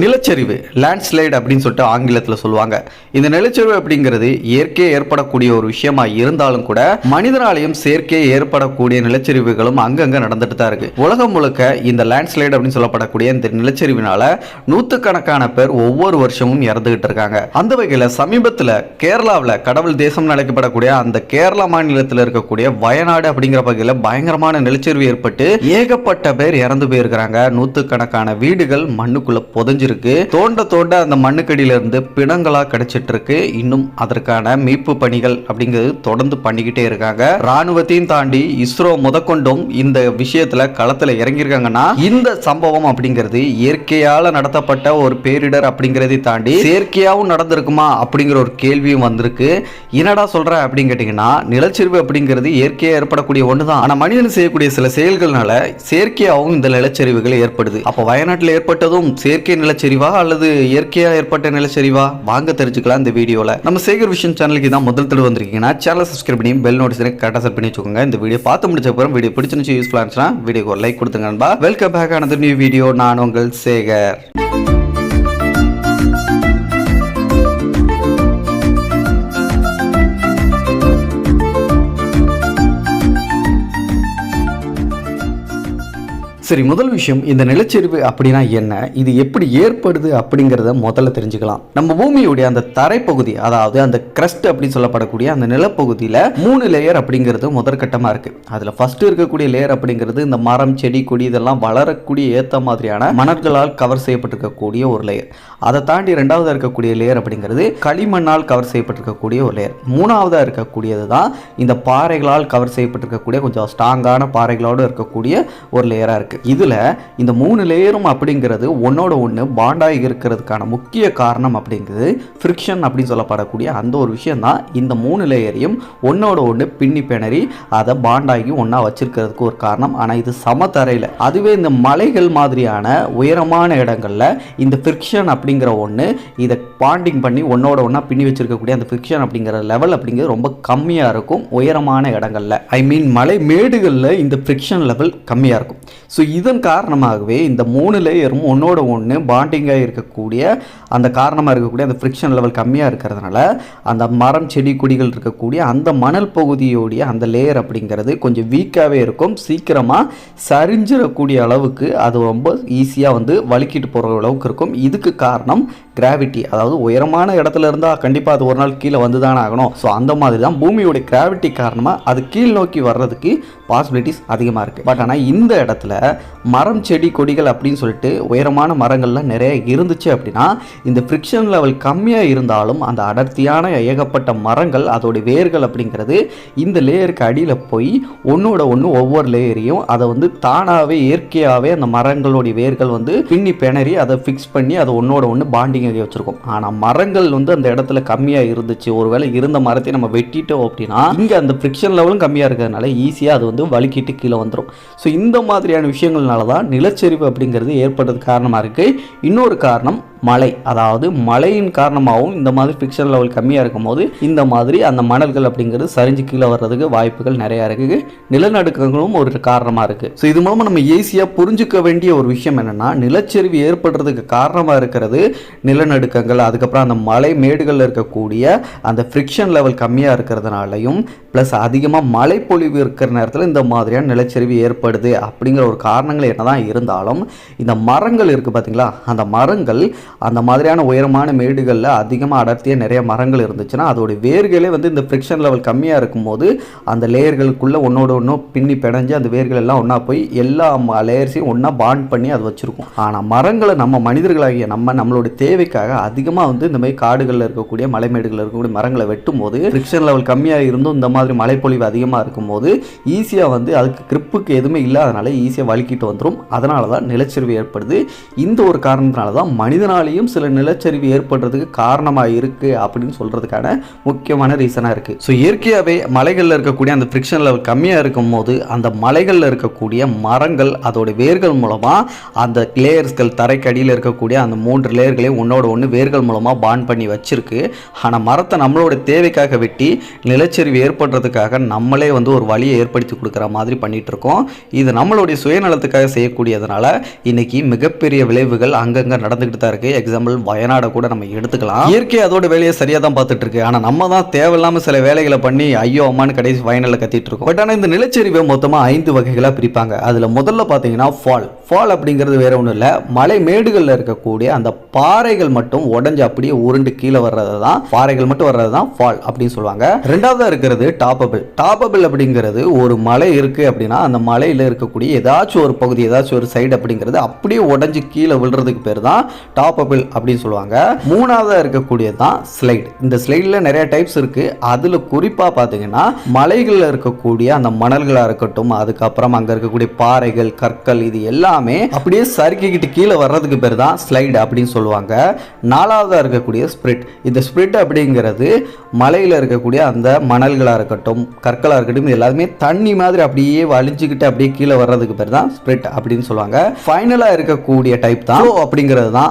நிலச்சரிவு லேண்ட்ஸ்லைடு அப்படின்னு சொல்லிட்டு ஆங்கிலத்தில் சொல்லுவாங்க. இந்த நிலச்சரிவு அப்படிங்கிறது இயற்கையே ஏற்படக்கூடிய ஒரு விஷயமா இருந்தாலும் கூட மனிதனாலையும் செயற்கையே ஏற்படக்கூடிய நிலச்சரிவுகளும் அங்கங்கே நடந்துட்டு தான் இருக்கு. உலகம் முழுக்க இந்த லேண்ட்ஸ்லைடு அப்படின்னு சொல்லப்படக்கூடிய இந்த நிலச்சரிவினால நூற்றுக்கணக்கான பேர் ஒவ்வொரு வருஷமும் இறந்துகிட்டு இருக்காங்க. அந்த வகையில் சமீபத்தில் கேரளாவில் கடவுள் தேசம்னு அழைக்கப்படக்கூடிய அந்த கேரளா மாநிலத்தில் இருக்கக்கூடிய வயநாடு அப்படிங்கிற பகுதியில் பயங்கரமான நிலச்சரிவு ஏற்பட்டு ஏகப்பட்ட பேர் இறந்து போயிருக்கிறாங்க. நூற்றுக்கணக்கான வீடுகள் மண்ணுக்குள்ள புதைஞ்சிருக்கு தோண்ட தோண்ட அந்த மண்ணுக்கடியில இருந்து பிணங்களா கிடைச்சிட்டு இருக்கு இன்னும் அதற்கான மீட்பு பணிகள் அப்படிங்கிறது தொடர்ந்து பண்ணிக்கிட்டே இருக்காங்க. ராணுவத்தையும் தாண்டி இஸ்ரோ முதற்கொண்டும் இந்த விஷயத்துல களத்துல இறங்கியிருக்காங்கன்னா இந்த சம்பவம் அப்படிங்கிறது இயற்கையால நடத்தப்பட்ட ஒரு பேரிடர் அப்படிங்கிறதை தாண்டி செயற்கையாவும் நடந்திருக்குமா அப்படிங்கிற ஒரு கேள்வியும் வந்திருக்கு. என்னடா சொல்ற அப்படின்னு கேட்டீங்கன்னா நிலச்சரிவு அப்படிங்கிறது இயற்கையா ஏற்படக்கூடிய ஒண்ணுதான். ஆனா மனிதன் செய்யக்கூடிய சில செயல்கள்னால செயற்கையாகவும் இந்த நிலச்சரிவுகள் ஏற்படுது. அப்போ வயநாட்டில் ஏற்பட்டதும் செயற்கை நிலச்சரிவா அல்லது இயற்கையா ஏற்பட்ட நிலச்சரிவா? வாங்க தெரிஞ்சுக்கலாம் இந்த வீடியோல. நம்ம சேகர் விஷன் சேனலுக்கு தான் முதல் தடவை வந்திருக்கீங்கன்னா சேனல் சப்ஸ்கிரைப் பண்ணி பெல் நோட்டிஸ் கரெக்டாக செட் பண்ணி வச்சுக்கோங்க. இந்த வீடியோ பார்த்து முடிச்ச அப்புறம் வீடியோ பிடிச்சிருந்துச்சு யூஸ்ஃபுல்லாக இருந்துச்சுன்னா வீடியோக்கு ஒரு லைக் கொடுத்துங்க நண்பா. வெல்கம் பேக் ஆனது நியூ வீடியோ நான் உங்கள் சேகர். சரி முதல் விஷயம் இந்த நிலச்சரிவு அப்படின்னா என்ன? இது எப்படி ஏற்படுது அப்படிங்கிறத முதல்ல தெரிஞ்சுக்கலாம். நம்ம பூமியுடைய அந்த தரைப்பகுதி அதாவது அந்த கிரஸ்ட் அப்படின்னு சொல்லப்படக்கூடிய அந்த நிலப்பகுதியில் மூணு லேயர் அப்படிங்கிறது முதற்கட்டமாக இருக்குது அதில் ஃபர்ஸ்ட் இருக்கக்கூடிய லேயர் அப்படிங்கிறது இந்த மரம் செடி கொடி இதெல்லாம் வளரக்கூடிய ஏற்ற மாதிரியான மணல்களால் கவர் செய்யப்பட்டிருக்கக்கூடிய ஒரு லேயர் அதை தாண்டி ரெண்டாவதாக இருக்கக்கூடிய லேயர் அப்படிங்கிறது களிமண்ணால் கவர் செய்யப்பட்டிருக்கக்கூடிய ஒரு லேயர் மூணாவதாக இருக்கக்கூடியது தான் இந்த பாறைகளால் கவர் செய்யப்பட்டிருக்கக்கூடிய கொஞ்சம் ஸ்ட்ராங்கான பாறைகளோடு இருக்கக்கூடிய ஒரு லேயராக இருக்குது இதில் இந்த மூணு லேயரும் அப்படிங்கிறது ஒன்னோட ஒன்று பாண்டாகி இருக்கிறதுக்கான முக்கிய காரணம் அப்படிங்கிறது ஃப்ரிக்ஷன் அப்படின்னு சொல்லப்படக்கூடிய அந்த ஒரு விஷயம் தான். இந்த மூணு லேயரையும் ஒன்றோட ஒன்று பின்னி பிணறி அதை பாண்டாகி ஒன்றா வச்சிருக்கிறதுக்கு ஒரு காரணம். ஆனால் இது சமத்தரையில் அதுவே இந்த மலைகள் மாதிரியான உயரமான இடங்களில் இந்த ஃப்ரிக்ஷன் அப்படிங்கிற ஒன்று இதை பாண்டிங் பண்ணி ஒன்னோட ஒன்றா பின்னி வச்சுருக்கக்கூடிய அந்த ஃப்ரிக்ஷன் அப்படிங்கிற லெவல் அப்படிங்கிறது ரொம்ப கம்மியாக இருக்கும் உயரமான இடங்களில். ஐ மீன் மலை மேடுகளில் இந்த ஃப்ரிக்ஷன் லெவல் கம்மியாக இருக்கும். ஸோ இதன் காரணமாகவே இந்த மூணு லேயரும் ஒன்றோட ஒன்று பாண்டிங்காக இருக்கக்கூடிய அந்த காரணமாக இருக்கக்கூடிய அந்த ஃப்ரிக்ஷன் லெவல் கம்மியாக இருக்கிறதுனால அந்த மரம் செடி கொடிகள் இருக்கக்கூடிய அந்த மணல் பகுதியோடைய அந்த லேயர் அப்படிங்கிறது கொஞ்சம் வீக்காகவே இருக்கும். சீக்கிரமாக சரிஞ்சிடக்கூடிய அளவுக்கு அது ரொம்ப ஈஸியாக வந்து வலுக்கிட்டு போகிற அளவுக்கு இருக்கும். இதுக்கு காரணம் கிராவிட்டி அதாவது உயரமான இடத்துல இருந்தால் கண்டிப்பாக அது ஒரு நாள் கீழே வந்து தானே ஆகணும். ஸோ அந்த மாதிரி தான் பூமியோடைய கிராவிட்டி காரணமாக அது கீழ் நோக்கி வர்றதுக்கு பாசிபிலிட்டிஸ் அதிகமாக இருக்குது பட் ஆனால் இந்த இடத்துல மரம் செடி கொடிகள் அப்படின்னு சொல்லிட்டு உயரமான மரங்கள்லாம் நிறைய இருந்துச்சு அப்படின்னா இந்த ஃப்ரிக்ஷன் லெவல் கம்மியாக இருந்தாலும் அந்த அடர்த்தியான ஏகப்பட்ட மரங்கள் அதோடைய வேர்கள் அப்படிங்கிறது இந்த லேயருக்கு அடியில் போய் ஒன்றோட ஒன்று ஒவ்வொரு லேயரையும் அதை வந்து தானாகவே இயற்கையாகவே அந்த மரங்களுடைய வேர்கள் வந்து பின்னி பிணறி அதை ஃபிக்ஸ் பண்ணி அதை ஒன்றோட ஒன்று பாண்டிங் வச்சுருக்கோம். ஆனால் மரங்கள் வந்து அந்த இடத்துல கம்மியாக இருந்துச்சு. ஒருவேளை இருந்த மரத்தை நம்ம வெட்டிட்டோம் அப்படின்னா இங்கே அந்த ஃப்ரிக்ஷன் லெவலும் கம்மியாக இருக்கிறதுனால ஈஸியாக அது வந்து வலுக்கிட்டு கீழே வந்துடும் ஸோ இந்த மாதிரியான விஷயங்கள்னால தான் நிலச்சரிவு அப்படிங்கிறது ஏற்பட்டது காரணமாக இருக்குது இன்னொரு காரணம் மழை அதாவது மழையின் காரணமாகவும் இந்த மாதிரி ஃபிக்ஷன் லெவல் கம்மியாக இருக்கும்போது இந்த மாதிரி அந்த மணல்கள் அப்படிங்கிறது சரிஞ்சு கீழே வர்றதுக்கு வாய்ப்புகள் நிறையா இருக்குது. நிலநடுக்கங்களும் ஒரு காரணமாக இருக்குது ஸோ இது மூலமாக நம்ம ஈஸியாக புரிஞ்சுக்க வேண்டிய ஒரு விஷயம் என்னென்னா நிலச்சரிவு ஏற்படுறதுக்கு காரணமாக இருக்கிறது நிலநடுக்கங்கள் அதுக்கப்புறம் அந்த மலை மேடுகளில் இருக்கக்கூடிய அந்த ஃப்ரிக்ஷன் லெவல் கம்மியாக இருக்கிறதுனாலையும் ப்ளஸ் அதிகமாக மழைப்பொழிவு இருக்கிற நேரத்தில் இந்த மாதிரியான நிலச்சரிவு ஏற்படுது அப்படிங்கிற ஒரு காரணங்கள் என்ன தான் இருந்தாலும் இந்த மரங்கள் இருக்குது பார்த்தீங்களா அந்த மரங்கள் அந்த மாதிரியான உயரமான மேடுகளில் அதிகமாக அடர்த்தியாக நிறைய மரங்கள் இருந்துச்சுன்னா அதோடைய வேர்களே வந்து இந்த ஃப்ரிக்ஷன் லெவல் கம்மியாக இருக்கும்போது அந்த லேயர்களுக்குள்ளே ஒன்றோட ஒன்றும் பின்னி பிணைஞ்சு அந்த வேர்கள் எல்லாம் ஒன்றா போய் எல்லா லேயர்ஸையும் ஒன்றா பாண்ட் பண்ணி அது வச்சுருக்கும். ஆனால் மரங்களை நம்ம மனிதர்களாகிய நம்ம நம்மளுடைய தேவைக்காக அதிகமாக வந்து இந்த மாதிரி காடுகளில் இருக்கக்கூடிய மலைமேடுகளில் இருக்கக்கூடிய மரங்களை வெட்டும் போது ஃப்ரிக்ஷன் லெவல் கம்மியாக இருந்தும் இந்த மாதிரி மழைப்பொழிவு அதிகமாக இருக்கும்போது ஈஸியாக வந்து அதுக்கு கிரிப்புக்கு எதுவுமே இல்லாதனால ஈஸியாக வலிக்கிட்டு வந்துடும் அதனால தான் நிலச்சரிவு ஏற்படுது. இந்த ஒரு காரணத்தினால தான் மனிதனாலே அதனாலேயும் சில நிலச்சரிவு ஏற்படுறதுக்கு காரணமாக இருக்குது அப்படின்னு சொல்கிறதுக்கான முக்கியமான ரீசனாக இருக்குது ஸோ இயற்கையாகவே மலைகளில் இருக்கக்கூடிய அந்த ஃப்ரிக்ஷன் லெவல் கம்மியாக இருக்கும் போது அந்த மலைகளில் இருக்கக்கூடிய மரங்கள் அதோடய வேர்கள் மூலமாக அந்த லேயர்ஸ்கள் தரைக்கடியில் இருக்கக்கூடிய அந்த மூன்று லேயர்களையும் ஒன்றோட ஒன்று வேர்கள் மூலமாக பான் பண்ணி வச்சிருக்கு. ஆனால் மரத்தை நம்மளோட தேவைக்காக வெட்டி நிலச்சரிவு ஏற்படுறதுக்காக நம்மளே வந்து ஒரு வழியை ஏற்படுத்தி கொடுக்குற மாதிரி பண்ணிகிட்டு இருக்கோம் இது நம்மளுடைய சுயநலத்துக்காக செய்யக்கூடியதுனால இன்றைக்கி மிகப்பெரிய விளைவுகள் அங்கங்கே நடந்துக்கிட்டு தான் இருக்குது எக்ஸாம்பிள் வயநாடை கூட நம்ம எடுத்துக்கலாம். இயற்கை அதோட வேலையை சரியாக தான் பார்த்துட்டு இருக்கு ஆனால் நம்ம தான் தேவையில்லாமல் சில வேலைகளை பண்ணி ஐயோ அம்மான்னு கடைசி வயனில் கத்திட்டு இருக்கோம். பட் ஆனால் இந்த நிலச்சரிவை மொத்தமாக ஐந்து வகைகளாக பிரிப்பாங்க. அதில் முதல்ல பார்த்தீங்கன்னா ஃபால் ஃபால் அப்படிங்கிறது வேற ஒன்றும் இல்லை. மலை மேடுகளில் இருக்கக்கூடிய அந்த பாறைகள் மட்டும் உடஞ்சு அப்படியே உருண்டு கீழே வர்றது தான் பாறைகள் மட்டும் வர்றது தான் ஃபால் அப்படின்னு சொல்லுவாங்க. ரெண்டாவதாக இருக்கிறது டாப்பபிள் டாப்பபிள் அப்படிங்கிறது ஒரு மலை இருக்கு அப்படின்னா அந்த மலையில் இருக்கக்கூடிய ஏதாச்சும் ஒரு பகுதி ஏதாச்சும் ஒரு சைடு அப்படிங்கிறது அப்படியே உடஞ்சு கீழே விழுறதுக்கு பேர் தான் டாப்பபிள் அப்படின்னு சொல்லுவாங்க. மூணாவதா இருக்கக்கூடியது தான் ஸ்லைட் இந்த ஸ்லைடில் நிறைய டைப்ஸ் இருக்கு. அதில் குறிப்பாக பார்த்தீங்கன்னா மலைகளில் இருக்கக்கூடிய அந்த மணல்களாக இருக்கட்டும் அதுக்கப்புறம் அங்கே இருக்கக்கூடிய பாறைகள் கற்கள் இது எல்லாமே அப்படியே சறுக்கிக்கிட்டு கீழே வர்றதுக்கு பேர் தான் ஸ்லைடு அப்படின்னு சொல்லுவாங்க. நாலாவதாக இருக்கக்கூடிய ஸ்ப்ரிட் இந்த ஸ்ப்ரிட் அப்படிங்கிறது மலையில் இருக்கக்கூடிய அந்த மணல்களாக இருக்கட்டும் கற்களாக இருக்கட்டும் இது எல்லாமே தண்ணி மாதிரி அப்படியே வலிஞ்சுக்கிட்டு அப்படியே கீழே வர்றதுக்கு பேர் தான் ஸ்ப்ரிட் அப்படின்னு சொல்லுவாங்க. ஃபைனலாக இருக்கக்கூடிய டைப் தான் அப்படிங்கிறது தான்.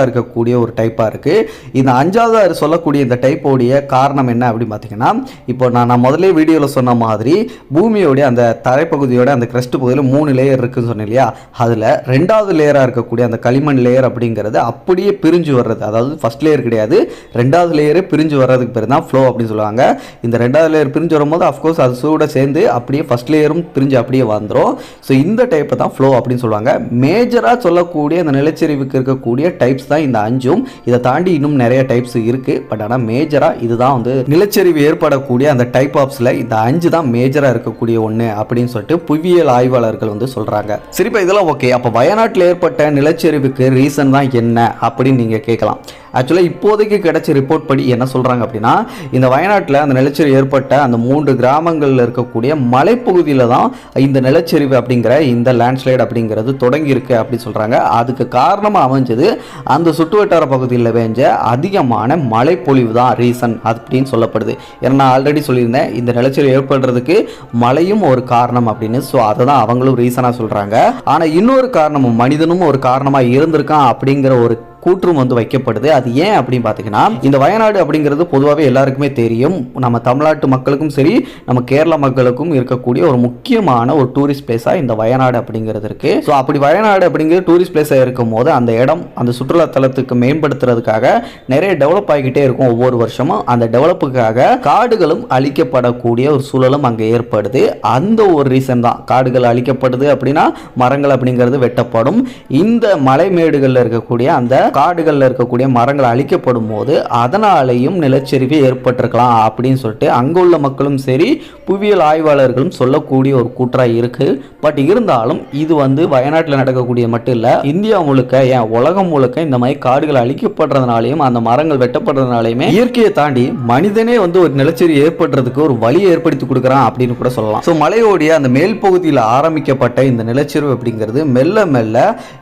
அஞ்சாவதாக இருக்கக்கூடிய ஒரு டைப்பாக இருக்குது இந்த அஞ்சாவதாக சொல்லக்கூடிய இந்த டைப்போடைய காரணம் என்ன அப்படின்னு பார்த்தீங்கன்னா இப்போ நான் நான் முதல்ல வீடியோவில் சொன்ன மாதிரி பூமியோடைய அந்த தரைப்பகுதியோட அந்த கிரஸ்ட் பகுதியில் மூணு லேயர் இருக்குன்னு சொன்னேன் இல்லையா? அதில் ரெண்டாவது லேயராக இருக்கக்கூடிய அந்த களிமண் லேயர் அப்படிங்கிறது அப்படியே பிரிஞ்சு வர்றது அதாவது ஃபர்ஸ்ட் லேயர் கிடையாது ரெண்டாவது லேயரே பிரிஞ்சு வர்றதுக்கு பேர் தான் ஃப்ளோ அப்படின்னு சொல்லுவாங்க. இந்த ரெண்டாவது லேயர் பிரிஞ்சு வரும்போது அஃப்கோர்ஸ் அது சூட சேர்ந்து அப்படியே ஃபர்ஸ்ட் லேயரும் பிரிஞ்சு அப்படியே வந்துடும் ஸோ இந்த டைப்பை தான் ஃப்ளோ அப்படின்னு சொல்லுவாங்க. மேஜராக சொல்லக்கூடிய அந்த நிலச்சரிவுக்கு இருக்கக்கூடிய டைப் டைப்ஸ் தான் இந்த அஞ்சும். இதை தாண்டி இன்னும் நிறைய டைப்ஸ் இருக்கு. பட் ஆனால் மேஜராக இதுதான் வந்து நிலச்சரிவு ஏற்படக்கூடிய அந்த டைப் ஆப்ஸில் இந்த அஞ்சு தான் மேஜராக இருக்கக்கூடிய ஒன்று அப்படின்னு சொல்லிட்டு புவியியல் ஆய்வாளர்கள் வந்து சொல்கிறாங்க சரிப்பா இதெல்லாம் ஓகே அப்போ வயநாட்டில் ஏற்பட்ட நிலச்சரிவுக்கு ரீசன் தான் என்ன அப்படின்னு நீங்கள் கேட்கலாம். ஆக்சுவலாக இப்போதைக்கு கிடைச்ச ரிப்போர்ட் படி என்ன சொல்கிறாங்க அப்படின்னா இந்த வயநாட்டில் அந்த நிலச்சரிவு ஏற்பட்ட அந்த மூன்று கிராமங்களில் இருக்கக்கூடிய மலைப்பகுதியில் தான் இந்த நிலச்சரிவு அப்படிங்கிற இந்த லேண்ட்ஸ்லைட் அப்படிங்கிறது தொடங்கியிருக்கு அப்படின்னு சொல்கிறாங்க அதுக்கு காரணமாக அமைஞ்சது அந்த சுற்றுவட்டார பகுதியில் பெஞ்ச அதிகமான மழைப்பொழிவு தான் ரீசன் அப்படின்னு சொல்லப்படுது. ஏன்னா நான் ஆல்ரெடி சொல்லியிருந்தேன் இந்த நிலச்சரிவு ஏற்படுறதுக்கு மழையும் ஒரு காரணம் அப்படின்னு. ஸோ அதை தான் அவங்களும் ரீசனாக சொல்கிறாங்க ஆனால் இன்னொரு காரணமும் மனிதனும் ஒரு காரணமாக இருந்திருக்கான் அப்படிங்கிற ஒரு கூற்றும் வந்து வைக்கப்படுது. அது ஏன் அப்படின்னு பார்த்தீங்கன்னா இந்த வயநாடு அப்படிங்கிறது பொதுவாகவே எல்லாருக்குமே தெரியும். நம்ம தமிழ்நாட்டு மக்களுக்கும் சரி நம்ம கேரள மக்களுக்கும் இருக்கக்கூடிய ஒரு முக்கியமான ஒரு டூரிஸ்ட் பிளேஸாக இந்த வயநாடு அப்படிங்கிறது இருக்குது ஸோ அப்படி வயநாடு அப்படிங்கிறது டூரிஸ்ட் பிளேஸாக இருக்கும் போது அந்த இடம் அந்த சுற்றுலா தலத்துக்கு மேம்படுத்துறதுக்காக நிறைய டெவலப் ஆகிக்கிட்டே இருக்கும் ஒவ்வொரு வருஷமும். அந்த டெவலப்புக்காக காடுகளும் அழிக்கப்படக்கூடிய ஒரு சூழலும் அங்கே ஏற்படுது. அந்த ஒரு ரீசன் தான். காடுகள் அழிக்கப்படுது அப்படின்னா மரங்கள் அப்படிங்கிறது வெட்டப்படும். இந்த மலைமேடுகளில் இருக்கக்கூடிய அந்த காடுகளில் இருக்கக்கூடிய மரங்கள் அழிக்கப்படும் போது அதனாலேயும் நிலச்சரிவு ஏற்பட்டிருக்கலாம் அப்படின்னு சொல்லிட்டு அங்குள்ள மக்களும் சரி புவியியல் ஆய்வாளர்களும் சொல்லக்கூடிய ஒரு கூற்றாக இருக்கு. பட் இருந்தாலும் இது வந்து வயநாட்டில் நடக்கக்கூடிய மட்டும் இல்லை இந்தியா முழுக்க ஏன் உலகம் முழுக்க இந்த மாதிரி காடுகள் அழிக்கப்படுறதுனாலையும் அந்த மரங்கள் வெட்டப்படுறதுனாலையுமே இயற்கையை தாண்டி மனிதனே வந்து ஒரு நிலச்சரிவு ஏற்படுறதுக்கு ஒரு வழியை ஏற்படுத்தி கொடுக்குறான் அப்படின்னு கூட சொல்லலாம். ஸோ மலையோடைய அந்த மேல் பகுதியில் ஆரம்பிக்கப்பட்ட இந்த நிலச்சரிவு அப்படிங்கிறது மெல்ல மெல்ல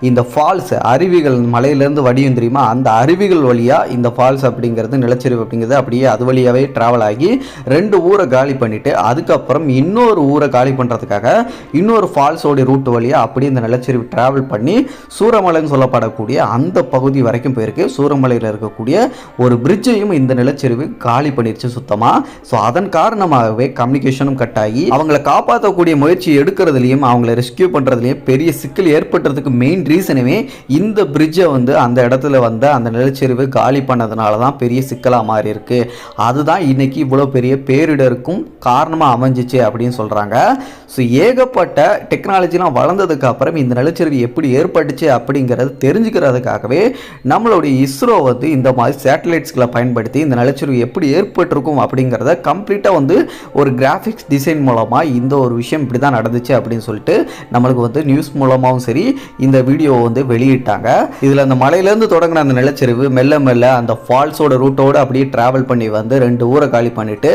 இந்த ஃபால்ஸ் அருவிகள் மலையிலேருந்து வடியும் தெரியுமா? அந்த அருவிகள் வழியாக இந்த ஃபால்ஸ் அப்படிங்கிறது நிலச்சரிவு அப்படிங்கிறது அப்படியே அது வழியாகவே ட்ராவல் ஆகி ரெண்டு ஊரை காலி பண்ணிட்டு அதுக்கப்புறம் இன்னொரு ஊரை காலி பண்ணுறதுக்காக இன்னொரு ஃபால்ஸோடைய ரூட் வழியாக அப்படியே இந்த நிலச்சரிவு ட்ராவல் பண்ணி சூரமலைன்னு சொல்லப்படக்கூடிய அந்த பகுதி வரைக்கும் போயிருக்கு. சூரமலையில் இருக்கக்கூடிய ஒரு பிரிட்ஜையும் இந்த நிலச்சரிவு காலி பண்ணிருச்சு சுத்தமாக ஸோ அதன் காரணமாகவே கம்யூனிகேஷனும் கட் ஆகி அவங்கள காப்பாற்றக்கூடிய முயற்சி எடுக்கிறதுலையும் அவங்கள ரெஸ்கியூ பண்ணுறதுலையும் பெரிய சிக்கல் ஏற்படுறதுக்கு மெயின் ரீசனுமே இந்த பிரிட்ஜை வந்து அந்த இடத்துல வந்த அந்த நிலச்சரிவு காலி பண்ணதுனால தான் பெரிய சிக்கலாக மாறி இருக்கு அதுதான் இன்னைக்கு இவ்வளோ பெரிய பேரிடருக்கும் காரணமாக அமைஞ்சிச்சு அப்படின்னு சொல்கிறாங்க ஸோ ஏகப்பட்ட டெக்னாலஜிலாம் வளர்ந்ததுக்கு அப்புறம் இந்த நிலச்சரிவு எப்படி ஏற்பட்டுச்சு அப்படிங்கிறது தெரிஞ்சுக்கிறதுக்காகவே நம்மளுடைய இஸ்ரோ வந்து இந்த மாதிரி சேட்டலைட்ஸ்களை பயன்படுத்தி இந்த நிலச்சரிவு எப்படி ஏற்பட்டிருக்கும் அப்படிங்கிறத கம்ப்ளீட்டாக வந்து ஒரு கிராஃபிக்ஸ் டிசைன் மூலமாக இந்த ஒரு விஷயம் இப்படி தான் நடந்துச்சு அப்படின்னு சொல்லிட்டு நம்மளுக்கு வந்து நியூஸ் மூலமாகவும் சரி இந்த வீடியோ வந்து வெளியிட்டாங்க. இதில் அந்த மலையில இருந்து தொடங்கின அந்த நிலச்சரிவு மெல்ல மெல்ல அந்த ஃபால்ஸோட ரூட்டோடு அப்படியே ட்ராவல் பண்ணி வந்து ரெண்டு ஊரை காலி பண்ணிவிட்டு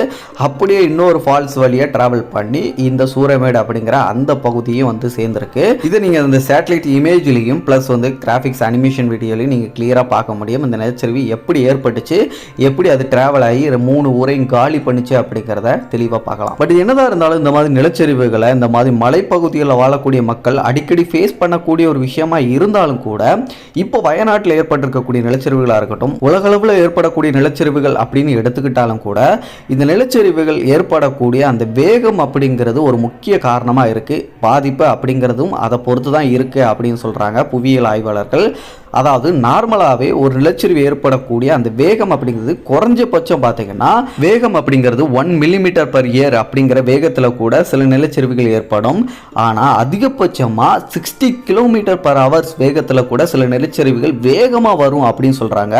அப்படியே இன்னொரு ஃபால்ஸ் வழியாக ட்ராவல் பண்ணி இந்த சூரமேடு அப்படிங்கிற அந்த பகுதியும் வந்து சேர்ந்துருக்கு. இது நீங்கள் அந்த சேட்டலைட் இமேஜ்லேயும் ப்ளஸ் வந்து கிராஃபிக்ஸ் அனிமேஷன் வீடியோலையும் நீங்கள் கிளியராக பார்க்க முடியும். இந்த நிலச்சரிவு எப்படி ஏற்பட்டுச்சு எப்படி அது ட்ராவல் ஆகி மூணு ஊரையும் காலி பண்ணிச்சு அப்படிங்கிறத தெளிவாக பார்க்கலாம். பட் என்னதான் இருந்தாலும் இந்த மாதிரி நிலச்சரிவுகளை இந்த மாதிரி மலைப்பகுதிகளில் வாழக்கூடிய மக்கள் அடிக்கடி ஃபேஸ் பண்ணக்கூடிய ஒரு விஷயமா இருந்தாலும் கூட இப்போ வயநாட்டில் ஏற்பட்டிருக்கக்கூடிய நிலச்சரிவுகளாக இருக்கட்டும் உலகளவில் ஏற்படக்கூடிய நிலச்சரிவுகள் அப்படின்னு எடுத்துக்கிட்டாலும் கூட இந்த நிலச்சரிவுகள் ஏற்படக்கூடிய அந்த வேகம் அப்படிங்கிறது ஒரு முக்கிய காரணமாக இருக்குது பாதிப்பு அப்படிங்கிறதும் அதை பொறுத்து தான் இருக்குது அப்படின்னு சொல்கிறாங்க புவியியல் ஆய்வாளர்கள். அதாவது நார்மலாகவே ஒரு நிலச்சரிவு ஏற்படக்கூடிய அந்த வேகம் அப்படிங்கிறது குறைஞ்சபட்சம் பார்த்தீங்கன்னா வேகம் அப்படிங்கிறது ஒன் மில்லிமீட்டர் பர் இயர் அப்படிங்கிற வேகத்தில் கூட சில நிலச்சரிவுகள் ஏற்படும். ஆனால் அதிகபட்சமாக சிக்ஸ்டி கிலோமீட்டர் பர் ஹவர்ஸ் வேகத்தில் கூட சில நிலச்சரிவுகள் வேகமாக வரும் அப்படின்னு சொல்கிறாங்க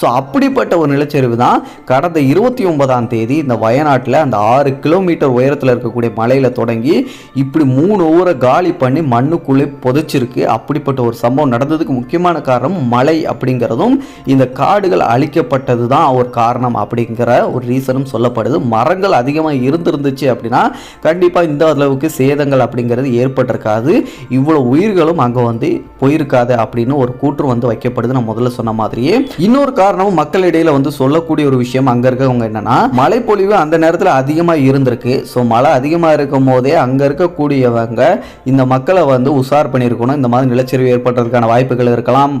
ஸோ அப்படிப்பட்ட ஒரு நிலச்சரிவு தான் கடந்த இருபத்தி ஒன்பதாம் தேதி இந்த வயநாட்டில் அந்த ஆறு கிலோமீட்டர் உயரத்தில் இருக்கக்கூடிய மலையில் தொடங்கி இப்படி மூணு ஊரை காலி பண்ணி மண்ணுக்குள்ளே புதைச்சிருக்கு. அப்படிப்பட்ட ஒரு சம்பவம் நடந்ததுக்கு முக்கியமான காரணம் மழை அப்படிங்கிறதும் இந்த காடுகள் அழிக்கப்பட்டது தான் ஒரு காரணம் அப்படிங்கிற ஒரு ரீசனும் சொல்லப்படுது. மரங்கள் அதிகமாக இருந்திருந்துச்சு அப்படின்னா கண்டிப்பாக இந்த அளவுக்கு சேதங்கள் அப்படிங்கிறது ஏற்பட்டிருக்காது. இவ்வளோ உயிர்களும் அங்கே வந்து போயிருக்காது அப்படின்னு ஒரு கூற்று வந்து வைக்கப்படுது. நான் முதல்ல சொன்ன மாதிரியே. இன்னொரு காரணமும் மக்களிடையில் வந்து சொல்லக்கூடிய ஒரு விஷயம் அங்கே இருக்கவங்க என்னன்னா மழைப்பொழிவு அந்த நேரத்தில் அதிகமாக இருந்திருக்கு. ஸோ மழை அதிகமாக இருக்கும் போதே அங்கே இருக்கக்கூடியவங்க இந்த மக்களை வந்து உஷார் பண்ணியிருக்கணும். இந்த மாதிரி நிலச்சரிவு ஏற்படுறதுக்கான வாய்ப்புகள் இருக்கலாம்.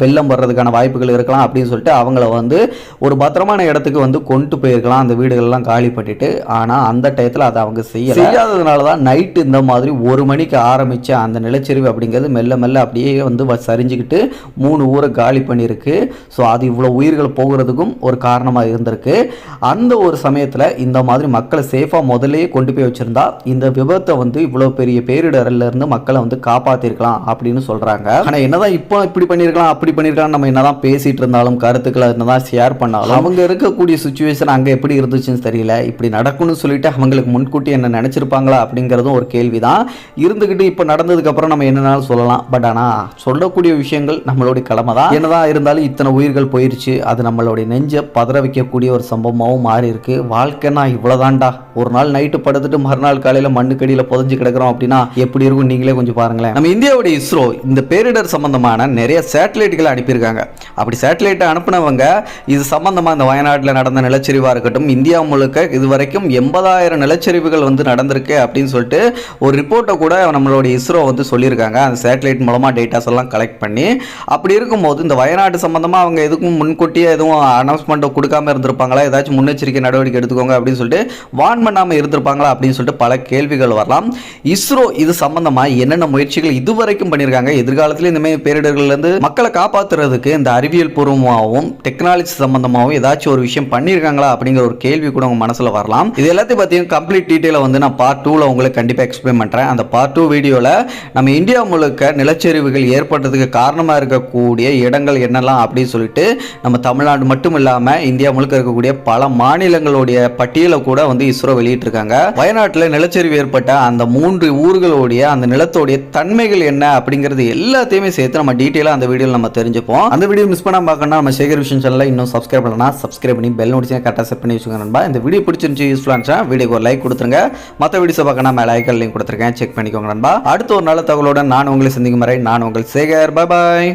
வெள்ளம் வர்றதுக்கான வாய்ப்புகள் இருக்கலாம் அப்படின்னு சொல்லிட்டு அவங்கள வந்து ஒரு பத்திரமான இடத்துக்கு வந்து கொண்டு போயிருக்கலாம். அந்த வீடுகள்லாம் காலி பண்ணிட்டு ஆனால் அந்த டயத்தில் அதை அவங்க செய்ய செய்யாததுனால தான் நைட்டு இந்த மாதிரி ஒரு மணிக்கு ஆரம்பித்த அந்த நிலச்சரிவு அப்படிங்கிறது மெல்ல மெல்ல அப்படியே வந்து சரிஞ்சுக்கிட்டு மூணு ஊரை காலி பண்ணியிருக்கு. ஸோ அது இவ்வளோ உயிர்கள் போகிறதுக்கும் ஒரு காரணமாக இருந்திருக்கு. அந்த ஒரு சமயத்தில் இந்த மாதிரி மக்களை சேஃபாக முதல்லயே கொண்டு போய் வச்சுருந்தா இந்த விபத்தை வந்து இவ்வளோ பெரிய பேரிடர்ல இருந்து மக்களை வந்து காப்பாற்றிருக்கலாம் அப்படின்னு சொல்கிறாங்க ஆனால் என்னதான் இப்போ இப்படி பண்ணியிருக்கலாம் அப்படி பண்ணியிருக்கலாம் நம்ம என்னதான் பேசிகிட்டு இருந்தாலும் கருத்துக்களை என்னதான் ஷேர் பண்ணாலும் அவங்க இருக்கக்கூடிய சுச்சுவேஷன் அங்கே எப்படி இருந்துச்சுன்னு தெரியல. இப்படி நடக்கும்னு சொல்லிட்டு அவங்களுக்கு முன்கூட்டி என்ன நினச்சிருப்பாங்களா அப்படிங்கிறதும் ஒரு கேள்வி தான் இருந்துக்கிட்டு இப்போ நடந்ததுக்கப்புறம் நம்ம என்னென்னாலும் சொல்லலாம். பட் ஆனால் சொல்லக்கூடிய விஷயங்கள் நம்மளுடைய கடமை தான் என்னதான் இருந்தாலும் இத்தனை உயிர்கள் போயிடுச்சு அது நம்மளுடைய நெஞ்சை பதற வைக்கக்கூடிய ஒரு சம்பவமாகவும் மாறி இருக்கு வாழ்க்கைனா இவ்வளோதான்டா ஒரு நாள் நைட்டு படுத்துட்டு மறுநாள் காலையில் மண்ணுக்கடியில் புதஞ்சு கிடக்கிறோம் அப்படின்னா எப்படி இருக்கும்? நீங்களே கொஞ்சம் பாருங்களேன். நம்ம இந்தியாவுடைய இஸ்ரோ இந்த பேரிடர் சம்பந்தமான நிறைய சேட்டலைட் சேட்டலைட்டுகளை அனுப்பியிருக்காங்க. அப்படி சேட்டலைட்டை அனுப்புனவங்க இது சம்பந்தமா இந்த வயநாட்டில் நடந்த நிலச்சரிவாக இருக்கட்டும் இந்தியா முழுக்க இது வரைக்கும் எண்பதாயிரம் நிலச்சரிவுகள் வந்து நடந்திருக்கு அப்படின்னு சொல்லிட்டு ஒரு ரிப்போர்ட்டை கூட நம்மளுடைய இஸ்ரோ வந்து சொல்லியிருக்காங்க. அந்த சேட்டலைட் மூலமாக டேட்டாஸ் எல்லாம் கலெக்ட் பண்ணி அப்படி இருக்கும்போது இந்த வயநாடு சம்பந்தமாக அவங்க எதுக்கும் முன்கூட்டியே எதுவும் அனௌன்ஸ்மெண்ட்டை கொடுக்காம இருந்திருப்பாங்களா? ஏதாச்சும் முன்னெச்சரிக்கை நடவடிக்கை எடுத்துக்கோங்க அப்படின்னு சொல்லிட்டு வான் பண்ணாமல் இருந்திருப்பாங்களா அப்படின்னு சொல்லிட்டு பல கேள்விகள் வரலாம். இஸ்ரோ இது சம்பந்தமாக என்னென்ன முயற்சிகள் இதுவரைக்கும் பண்ணியிருக்காங்க? எதிர்காலத்தில் இந்த மாதிரி பேரிடர்கள்லேருந்து மக்களை காப்பாற்றுறதுக்கு இந்த அறிவியல் பூர்வமாகவும் டெக்னாலஜி சம்மந்தமாகவும் ஏதாச்சும் ஒரு விஷயம் பண்ணியிருக்காங்களா அப்படிங்கிற ஒரு கேள்வி கூட உங்கள் மனசில் வரலாம். இது எல்லாத்தையும் பார்த்தீங்கன்னா கம்ப்ளீட் டீட்டெயிலை வந்து நான் பார்ட் டூவில் உங்களுக்கு கண்டிப்பாக எக்ஸ்பிளைன் பண்ணுறேன் அந்த பார்ட் டூ வீடியோவில் நம்ம இந்தியா முழுக்க நிலச்சரிவுகள் ஏற்படுறதுக்கு காரணமாக இருக்கக்கூடிய இடங்கள் என்னெல்லாம் அப்படின்னு சொல்லிட்டு நம்ம தமிழ்நாடு மட்டும் இல்லாமல் இந்தியா முழுக்க இருக்கக்கூடிய பல மாநிலங்களுடைய பட்டியலை கூட வந்து இஸ்ரோ வெளியிட்டிருக்காங்க. வயநாட்டில் நிலச்சரிவு ஏற்பட்ட அந்த மூன்று ஊர்களுடைய அந்த நிலத்தோடைய தன்மைகள் என்ன அப்படிங்கிறது எல்லாத்தையுமே சேர்த்து நம்ம டீட்டெயிலாக அந்த வீடியோவில் நம்ம தெரிஞ்சுப்போம். அந்த வீடியோ மிஸ் பண்ணாமல் பார்க்கணும்னா நம்ம சேகர் விஷன் சேனலில் இன்னும் சப்ஸ்கிரைப் பண்ணலாம் சப்ஸ்கிரைப் பண்ணி பெல் நோட்டிஸை கரெக்டாக செட் பண்ணி வச்சுக்கோங்க நண்பா. இந்த வீடியோ பிடிச்சிருந்துச்சு யூஸ்ஃபுல்லாக இருந்துச்சா வீடியோக்கு ஒரு லைக் கொடுத்துருங்க. மற்ற வீடியோஸை பார்க்கணும் மேலே ஐக்கல் லிங்க் கொடுத்துருக்கேன். செக் பண்ணிக்கோங்க நண்பா. அடுத்த ஒரு நல்ல தகவலோட நான் உங்களை சந்திக்கும் வரை நான் உங்கள் சேகர். பாய்